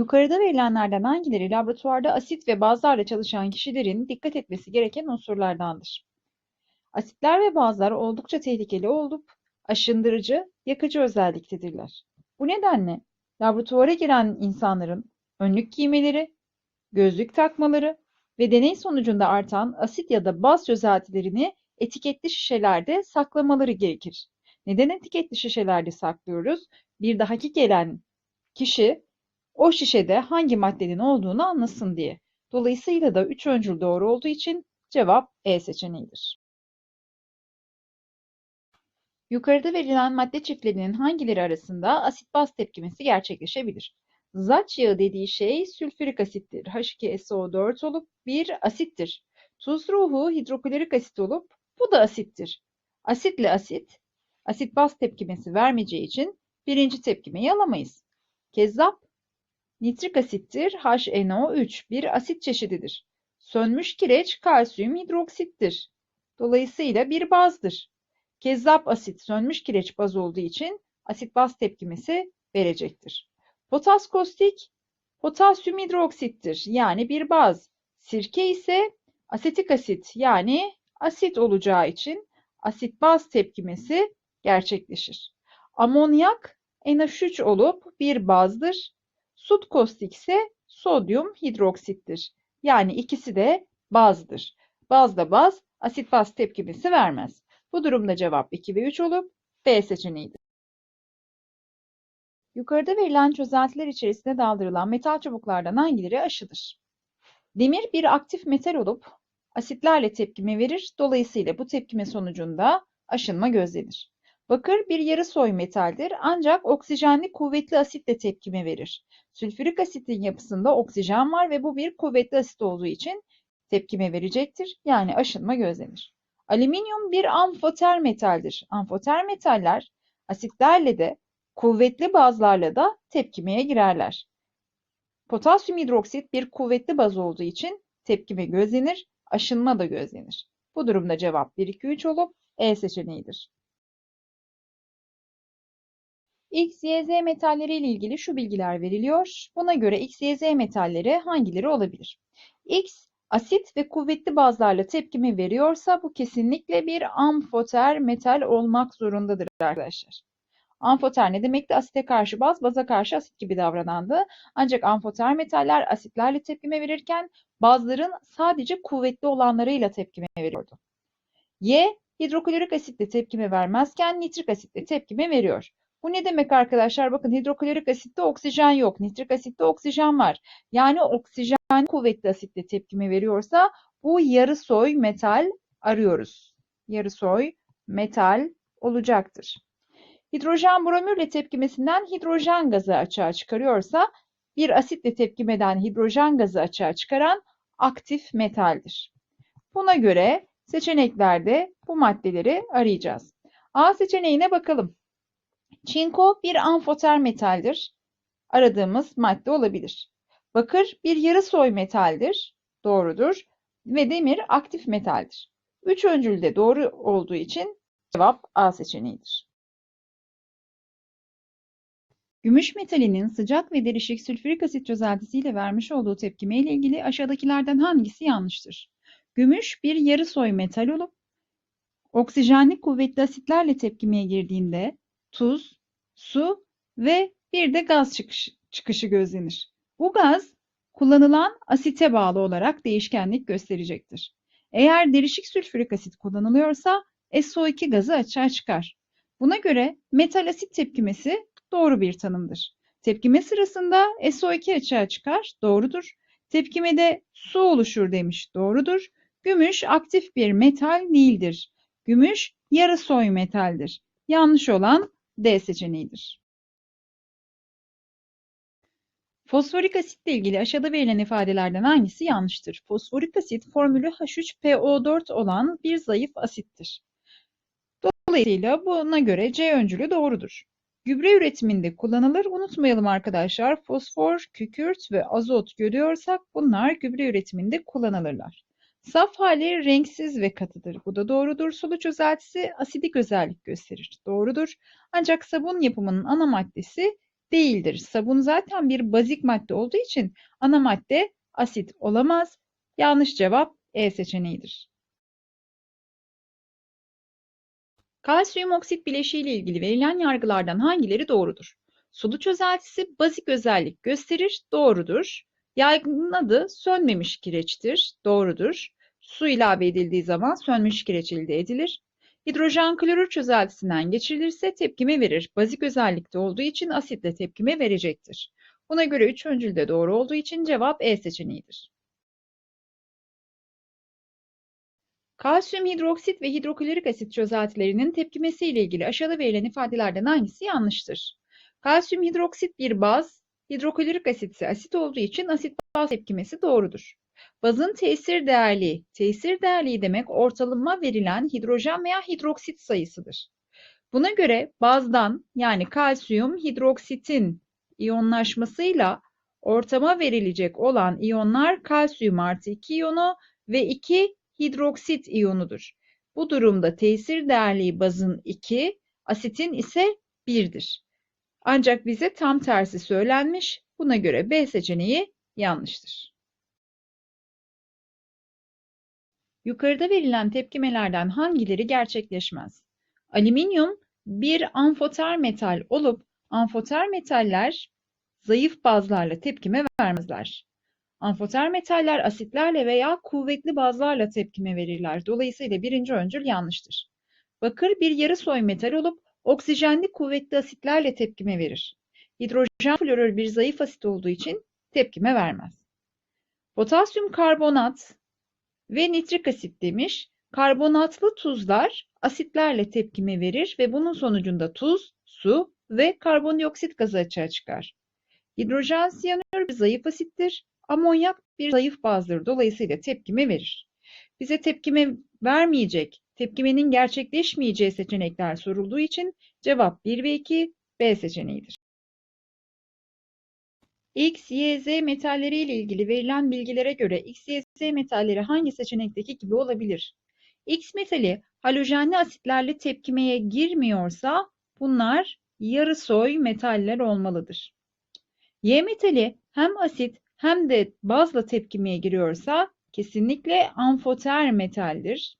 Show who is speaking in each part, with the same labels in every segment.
Speaker 1: Yukarıda verilenlerden hangileri laboratuvarda asit ve bazlarla çalışan kişilerin dikkat etmesi gereken unsurlardandır? Asitler ve bazlar oldukça tehlikeli olup aşındırıcı, yakıcı özelliktedirler. Bu nedenle laboratuvara giren insanların önlük giymeleri, gözlük takmaları ve deney sonucunda artan asit ya da baz çözeltilerini etiketli şişelerde saklamaları gerekir. Neden etiketli şişelerde saklıyoruz? Bir dahaki gelen kişi o şişede hangi maddenin olduğunu anlasın diye. Dolayısıyla da üç öncül doğru olduğu için cevap E seçeneğidir. Yukarıda verilen madde çiftlerinin hangileri arasında asit-baz tepkimesi gerçekleşebilir? Zaç yağı dediği şey sülfürik asittir. H2SO4 olup bir asittir. Tuz ruhu hidroklorik asit olup bu da asittir. Asitle asit, asit-baz tepkimesi vermeyeceği için birinci tepkimeyi alamayız. Kezzap, nitrik asittir. HNO3 bir asit çeşididir. Sönmüş kireç kalsiyum hidroksittir. Dolayısıyla bir bazdır. Kezzap asit sönmüş kireç baz olduğu için asit-baz tepkimesi verecektir. Potas kostik potasyum hidroksittir yani bir baz. Sirke ise asetik asit yani asit olacağı için asit-baz tepkimesi gerçekleşir. Amonyak NH3 olup bir bazdır. Sut kostik ise sodyum hidroksittir. Yani ikisi de bazdır. Bazla baz asit-baz tepkimesi vermez. Bu durumda cevap 2 ve 3 olup B seçeneğidir. Yukarıda verilen çözeltiler içerisine daldırılan metal çubuklardan hangileri aşıdır? Demir bir aktif metal olup asitlerle tepkime verir. Dolayısıyla bu tepkime sonucunda aşınma gözlenir. Bakır bir yarı soy metaldir ancak oksijenli kuvvetli asitle tepkime verir. Sülfürik asitin yapısında oksijen var ve bu bir kuvvetli asit olduğu için tepkime verecektir. Yani aşınma gözlenir. Alüminyum bir amfoter metaldir. Amfoter metaller asitlerle de kuvvetli bazlarla da tepkimeye girerler. Potasyum hidroksit bir kuvvetli baz olduğu için tepkime gözlenir, aşınma da gözlenir. Bu durumda cevap 1, 2, 3 olup E seçeneğidir. X, Y, Z metalleri ile ilgili şu bilgiler veriliyor. Buna göre X, Y, Z metalleri hangileri olabilir? X, asit ve kuvvetli bazlarla tepkime veriyorsa bu kesinlikle bir amfoter metal olmak zorundadır arkadaşlar. Amfoter ne demekti? Asite karşı baz, baza karşı asit gibi davranandı. Ancak amfoter metaller asitlerle tepkime verirken bazların sadece kuvvetli olanlarıyla tepkime veriyordu. Y, hidroklorik asitle tepkime vermezken nitrik asitle tepkime veriyor. Bu ne demek arkadaşlar? Bakın hidroklorik asitte oksijen yok. Nitrik asitte oksijen var. Yani oksijen kuvvetli asitle tepkime veriyorsa bu yarı soy metal arıyoruz. Yarı soy metal olacaktır. Hidrojen bromürle tepkimesinden hidrojen gazı açığa çıkarıyorsa bir asitle tepkimeden hidrojen gazı açığa çıkaran aktif metaldir. Buna göre seçeneklerde bu maddeleri arayacağız. A seçeneğine bakalım. Çinko bir amfoter metaldir. Aradığımız madde olabilir. Bakır bir yarı soy metaldir. Doğrudur. Ve demir aktif metaldir. Üç öncülde doğru olduğu için cevap A seçeneğidir. Gümüş metalinin sıcak ve derişik sülfürik asit çözeltisiyle vermiş olduğu tepkime ile ilgili aşağıdakilerden hangisi yanlıştır? Gümüş bir yarı soy metal olup oksijenli kuvvetli asitlerle tepkimeye girdiğinde tuz, su ve bir de gaz çıkışı, çıkışı gözlenir. Bu gaz kullanılan asite bağlı olarak değişkenlik gösterecektir. Eğer derişik sülfürik asit kullanılıyorsa SO2 gazı açığa çıkar. Buna göre metal asit tepkimesi doğru bir tanımdır. Tepkime sırasında SO2 açığa çıkar, doğrudur. Tepkimede su oluşur demiş, doğrudur. Gümüş aktif bir metal değildir. Gümüş yarı soy metaldir. Yanlış olan D seçeneğidir. Fosforik asitle ilgili aşağıda verilen ifadelerden hangisi yanlıştır? Fosforik asit formülü H3PO4 olan bir zayıf asittir. Dolayısıyla buna göre C öncülü doğrudur. Gübre üretiminde kullanılır. Unutmayalım arkadaşlar fosfor, kükürt ve azot görüyorsak bunlar gübre üretiminde kullanılırlar. Saf hali renksiz ve katıdır. Bu da doğrudur. Sulu çözeltisi asidik özellik gösterir. Doğrudur. Ancak sabun yapımının ana maddesi değildir. Sabun zaten bir bazik madde olduğu için ana madde asit olamaz. Yanlış cevap E seçeneğidir. Kalsiyum oksit bileşiği ile ilgili verilen yargılardan hangileri doğrudur? Sulu çözeltisi bazik özellik gösterir, doğrudur. Yaygın adı sönmemiş kireçtir, doğrudur. Su ilave edildiği zaman sönmüş kireç elde edilir. Hidrojen klorür çözeltisinden geçirilirse tepkime verir. Bazik özellikte olduğu için asitle tepkime verecektir. Buna göre üç de doğru olduğu için cevap E seçeneğidir. Kalsiyum hidroksit ve hidroklorik asit çözeltilerinin tepkimesi ile ilgili aşağıda verilen ifadelerden hangisi yanlıştır? Kalsiyum hidroksit bir baz, hidroklorik asit ise asit olduğu için asit baz tepkimesi doğrudur. Bazın tesir değerliği, tesir değerliği demek ortalama verilen hidrojen veya hidroksit sayısıdır. Buna göre bazdan yani kalsiyum hidroksitin iyonlaşmasıyla ortama verilecek olan iyonlar kalsiyum artı 2 iyonu ve 2 hidroksit iyonudur. Bu durumda tesir değerliği bazın 2, asitin ise 1'dir. Ancak bize tam tersi söylenmiş. Buna göre B seçeneği yanlıştır. Yukarıda verilen tepkimelerden hangileri gerçekleşmez? Alüminyum bir amfoter metal olup amfoter metaller zayıf bazlarla tepkime vermezler. Amfoter metaller asitlerle veya kuvvetli bazlarla tepkime verirler. Dolayısıyla birinci öncül yanlıştır. Bakır bir yarı soy metal olup oksijenli kuvvetli asitlerle tepkime verir. Hidrojen florür bir zayıf asit olduğu için tepkime vermez. Potasyum karbonat ve nitrik asit demiş. Karbonatlı tuzlar asitlerle tepkime verir ve bunun sonucunda tuz, su ve karbondioksit gazı açığa çıkar. Hidrojen siyanür bir zayıf asittir. Amonyak bir zayıf bazdır. Dolayısıyla tepkime verir. Bize tepkime vermeyecek, tepkimenin gerçekleşmeyeceği seçenekler sorulduğu için cevap 1 ve 2 B seçeneğidir. X, Y, Z metalleri ile ilgili verilen bilgilere göre X, Y, Z metalleri hangi seçenekteki gibi olabilir? X metali halojenli asitlerle tepkimeye girmiyorsa bunlar yarı soy metaller olmalıdır. Y metali hem asit hem de bazla tepkimeye giriyorsa kesinlikle amfoter metaldir.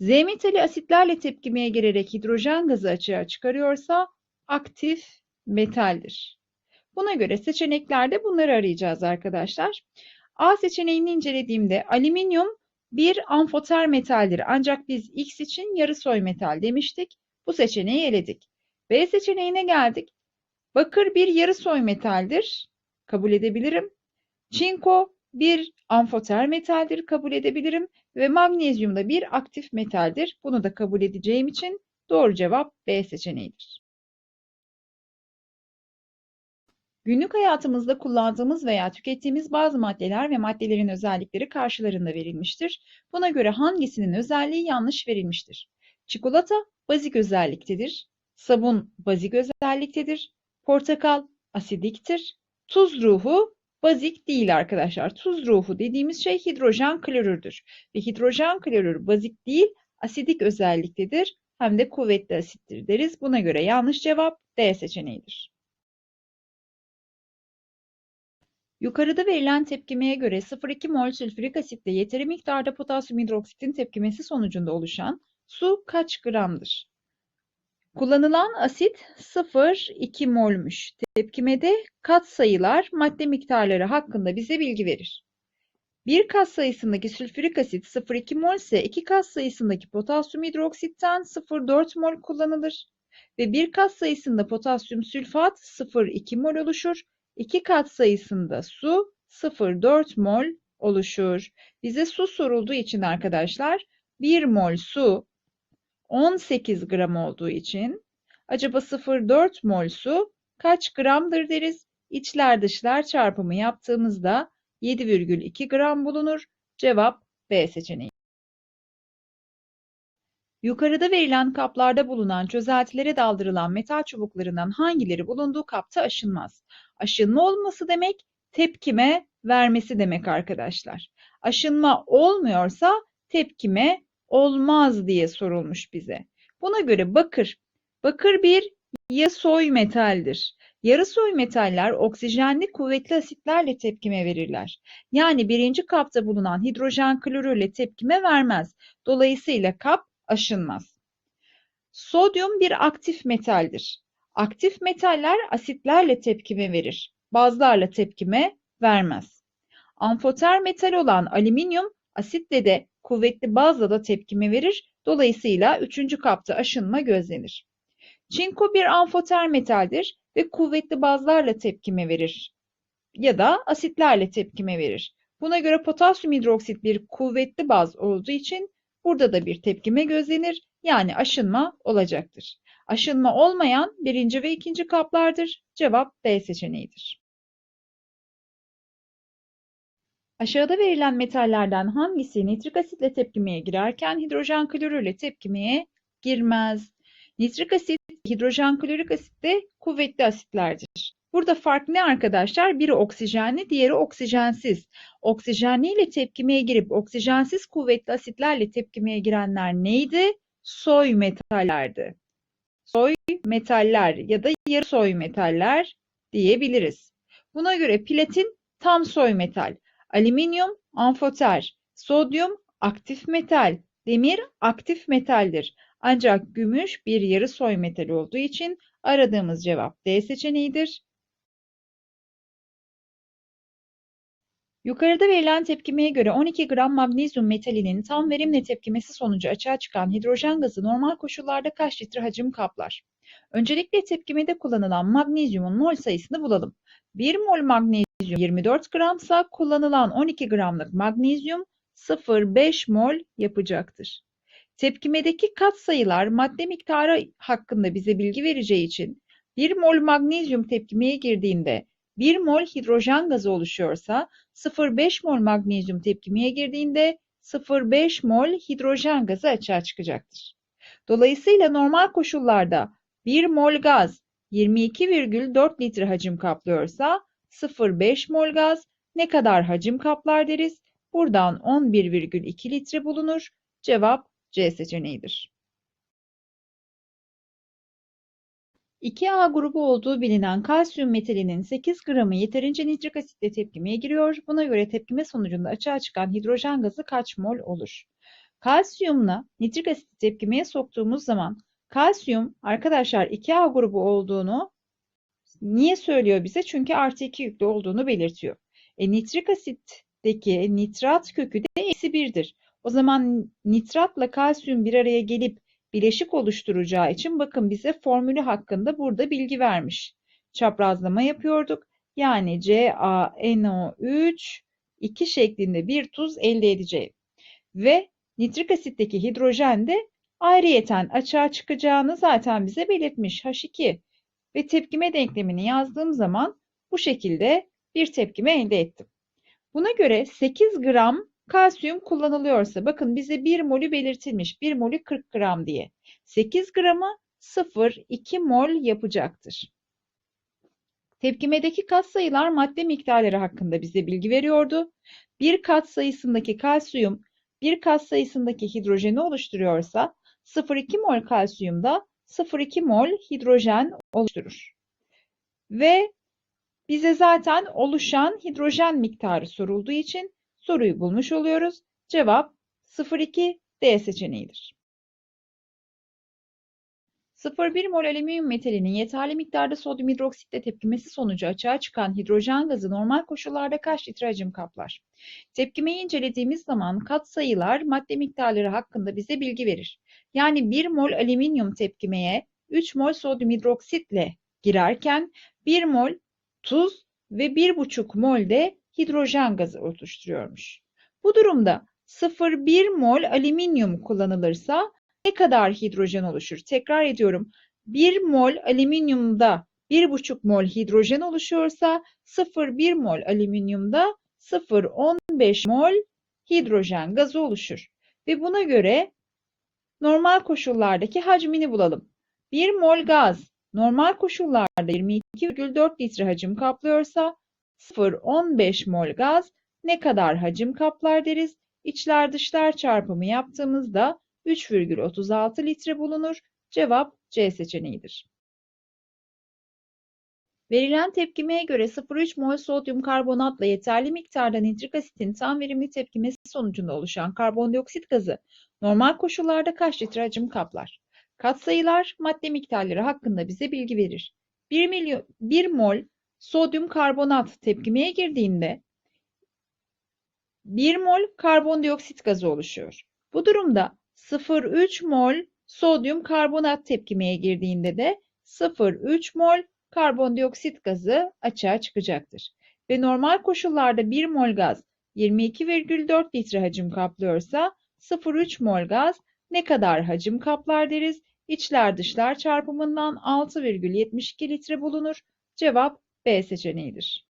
Speaker 1: Z metali asitlerle tepkimeye girerek hidrojen gazı açığa çıkarıyorsa aktif metaldir. Buna göre seçeneklerde bunları arayacağız arkadaşlar. A seçeneğini incelediğimde alüminyum bir amfoter metaldir. Ancak biz X için yarı soy metal demiştik. Bu seçeneği eledik. B seçeneğine geldik. Bakır bir yarı soy metaldir. Kabul edebilirim. Çinko bir amfoter metaldir. Kabul edebilirim. Ve magnezyum da bir aktif metaldir. Bunu da kabul edeceğim için doğru cevap B seçeneğidir. Günlük hayatımızda kullandığımız veya tükettiğimiz bazı maddeler ve maddelerin özellikleri karşılarında verilmiştir. Buna göre hangisinin özelliği yanlış verilmiştir? Çikolata bazik özelliktedir. Sabun bazik özelliktedir. Portakal asidiktir. Tuz ruhu bazik değil arkadaşlar. Tuz ruhu dediğimiz şey hidrojen klorürdür. Ve hidrojen klorür bazik değil asidik özelliktedir. Hem de kuvvetli asittir deriz. Buna göre yanlış cevap D seçeneğidir. Yukarıda verilen tepkimeye göre 0,2 mol sülfürik asitle yeteri miktarda potasyum hidroksitin tepkimesi sonucunda oluşan su kaç gramdır? Kullanılan asit 0,2 mol'müş. Tepkimede katsayılar madde miktarları hakkında bize bilgi verir. Bir katsayısındaki sülfürik asit 0,2 mol ise iki katsayısındaki potasyum hidroksitten 0,4 mol kullanılır. Ve bir katsayısında potasyum sülfat 0,2 mol oluşur. İki katsayısında su 0,4 mol oluşur. Bize su sorulduğu için arkadaşlar 1 mol su 18 gram olduğu için acaba 0,4 mol su kaç gramdır deriz? İçler dışlar çarpımı yaptığımızda 7,2 gram bulunur. Cevap B seçeneği. Yukarıda verilen kaplarda bulunan çözeltilere daldırılan metal çubuklarından hangileri bulunduğu kapta aşınmaz? Aşınma olması demek tepkime vermesi demek arkadaşlar. Aşınma olmuyorsa tepkime olmaz diye sorulmuş bize. Buna göre bakır. Bakır bir ya soy metaldir. Yarı soy metaller oksijenli kuvvetli asitlerle tepkime verirler. Yani birinci kapta bulunan hidrojen klorürle tepkime vermez. Dolayısıyla kap aşınmaz. Sodyum bir aktif metaldir. Aktif metaller asitlerle tepkime verir. Bazlarla tepkime vermez. Amfoter metal olan alüminyum asitle de kuvvetli bazla da tepkime verir. Dolayısıyla üçüncü kapta aşınma gözlenir. Çinko bir amfoter metaldir ve kuvvetli bazlarla tepkime verir ya da asitlerle tepkime verir. Buna göre potasyum hidroksit bir kuvvetli baz olduğu için burada da bir tepkime gözlenir yani aşınma olacaktır. Aşınma olmayan birinci ve ikinci kaplardır. Cevap B seçeneğidir. Aşağıda verilen metallerden hangisi nitrik asitle tepkimeye girerken hidrojen klorürle tepkimeye girmez? Nitrik asit, hidrojen klorik asit de kuvvetli asitlerdir. Burada fark ne arkadaşlar? Biri oksijenli, diğeri oksijensiz. Oksijenli ile tepkimeye girip oksijensiz kuvvetli asitlerle tepkimeye girenler neydi? Soy metallerdi. Soy metaller ya da yarı soy metaller diyebiliriz. Buna göre platin tam soy metal, alüminyum amfoter, sodyum aktif metal, demir aktif metaldir. Ancak gümüş bir yarı soy metali olduğu için aradığımız cevap D seçeneğidir. Yukarıda verilen tepkimeye göre 12 gram magnezyum metalinin tam verimle tepkimesi sonucu açığa çıkan hidrojen gazı normal koşullarda kaç litre hacim kaplar? Öncelikle tepkimede kullanılan magnezyumun mol sayısını bulalım. 1 mol magnezyum 24 gramsa kullanılan 12 gramlık magnezyum 0,5 mol yapacaktır. Tepkimedeki katsayılar madde miktarı hakkında bize bilgi vereceği için 1 mol magnezyum tepkimeye girdiğinde 1 mol hidrojen gazı oluşuyorsa 0,5 mol magnezyum tepkimeye girdiğinde 0,5 mol hidrojen gazı açığa çıkacaktır. Dolayısıyla normal koşullarda 1 mol gaz 22,4 litre hacim kaplıyorsa 0,5 mol gaz ne kadar hacim kaplar deriz. Buradan 11,2 litre bulunur. Cevap C seçeneğidir. 2A grubu olduğu bilinen kalsiyum metalinin 8 gramı yeterince nitrik asitle tepkimeye giriyor. Buna göre tepkime sonucunda açığa çıkan hidrojen gazı kaç mol olur? Kalsiyumla nitrik asiti tepkimeye soktuğumuz zaman kalsiyum arkadaşlar 2A grubu olduğunu niye söylüyor bize? Çünkü artı 2 yüklü olduğunu belirtiyor. E, nitrik asitteki nitrat kökü de eksi 1'dir. O zaman nitratla kalsiyum bir araya gelip bileşik oluşturacağı için bakın bize formülü hakkında burada bilgi vermiş. Çaprazlama yapıyorduk. Yani CaNO3 2 şeklinde bir tuz elde edeceğim. Ve nitrik asitteki hidrojen de ayrıyeten açığa çıkacağını zaten bize belirtmiş H2. Ve tepkime denklemini yazdığım zaman bu şekilde bir tepkime elde ettim. Buna göre 8 gram Kalsiyum kullanılıyorsa bakın bize 1 molü belirtilmiş. 1 molü 40 gram diye. 8 gramı 0,2 mol yapacaktır. Tepkimedeki katsayılar madde miktarları hakkında bize bilgi veriyordu. Bir katsayısındaki kalsiyum bir katsayısındaki hidrojeni oluşturuyorsa 0,2 mol kalsiyumda 0,2 mol hidrojen oluşturur. Ve bize zaten oluşan hidrojen miktarı sorulduğu için Soruyu bulmuş oluyoruz. Cevap 02 D seçeneğidir. 0,1 mol alüminyum metalinin yeterli miktarda sodyum hidroksitle tepkimesi sonucu açığa çıkan hidrojen gazı normal koşullarda kaç litre hacim kaplar? Tepkimeyi incelediğimiz zaman katsayılar madde miktarları hakkında bize bilgi verir. Yani 1 mol alüminyum tepkimeye 3 mol sodyum hidroksitle girerken 1 mol tuz ve 1,5 mol de hidrojen gazı oluşturuyormuş. Bu durumda 0,1 mol alüminyum kullanılırsa ne kadar hidrojen oluşur? Tekrar ediyorum. 1 mol alüminyumda 1,5 mol hidrojen oluşuyorsa 0,1 mol alüminyumda 0,15 mol hidrojen gazı oluşur. Ve buna göre normal koşullardaki hacmini bulalım. 1 mol gaz normal koşullarda 22,4 litre hacim kaplıyorsa 0,15 mol gaz ne kadar hacim kaplar deriz. İçler dışlar çarpımı yaptığımızda 3,36 litre bulunur. Cevap C seçeneğidir. Verilen tepkimeye göre 0,3 mol sodyum karbonatla yeterli miktarda nitrik asitin tam verimli tepkimesi sonucunda oluşan karbondioksit gazı normal koşullarda kaç litre hacim kaplar? Katsayılar madde miktarları hakkında bize bilgi verir. 1, milyon, 1 mol sodyum karbonat tepkimeye girdiğinde 1 mol karbondioksit gazı oluşuyor. Bu durumda 0,3 mol sodyum karbonat tepkimeye girdiğinde de 0,3 mol karbondioksit gazı açığa çıkacaktır. Ve normal koşullarda 1 mol gaz 22,4 litre hacim kaplıyorsa 0,3 mol gaz ne kadar hacim kaplar deriz? İçler dışlar çarpımından 6,72 litre bulunur. Cevap B seçeneğidir.